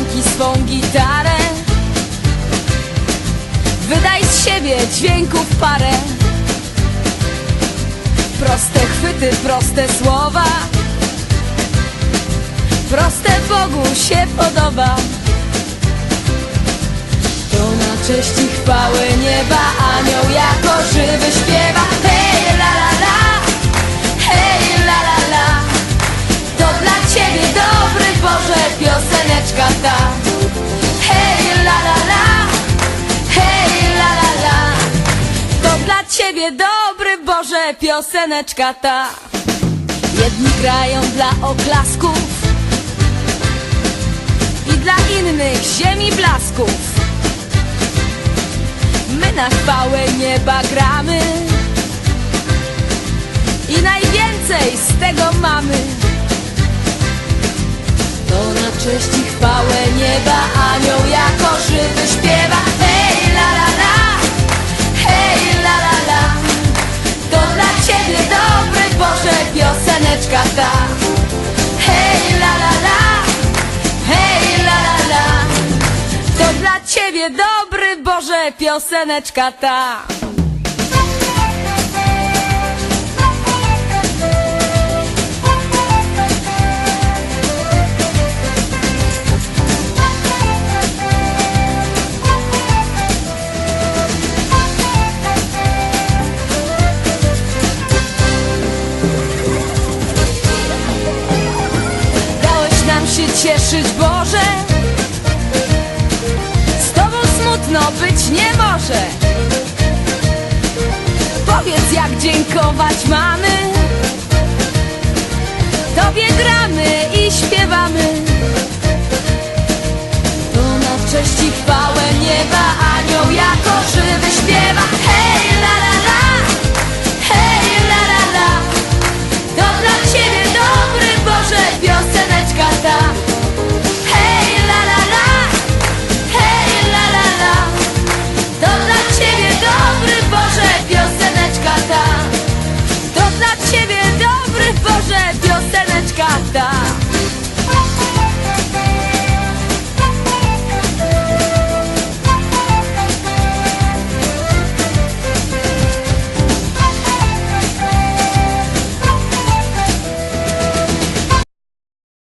ręki swą gitarę. Wydaj z siebie dźwięków parę. Proste chwyty, proste słowa. Proste Bogu się podoba. To na cześć i chwałę nieba Anioł jako żywy śpiewa ciebie dobry Boże pioseneczka ta. Jedni grają dla oklasków I dla innych ziemi blasków. My na chwałę nieba gramy I najwięcej z tego mamy. To na cześć i chwałę nieba Anioł jako żywy śpiewa pioseneczka ta Hej la la la. Hej la la la. To dla ciebie dobry Boże pioseneczka ta cieszyć Boże. Z Tobą smutno być nie może. Powiedz jak dziękować mamy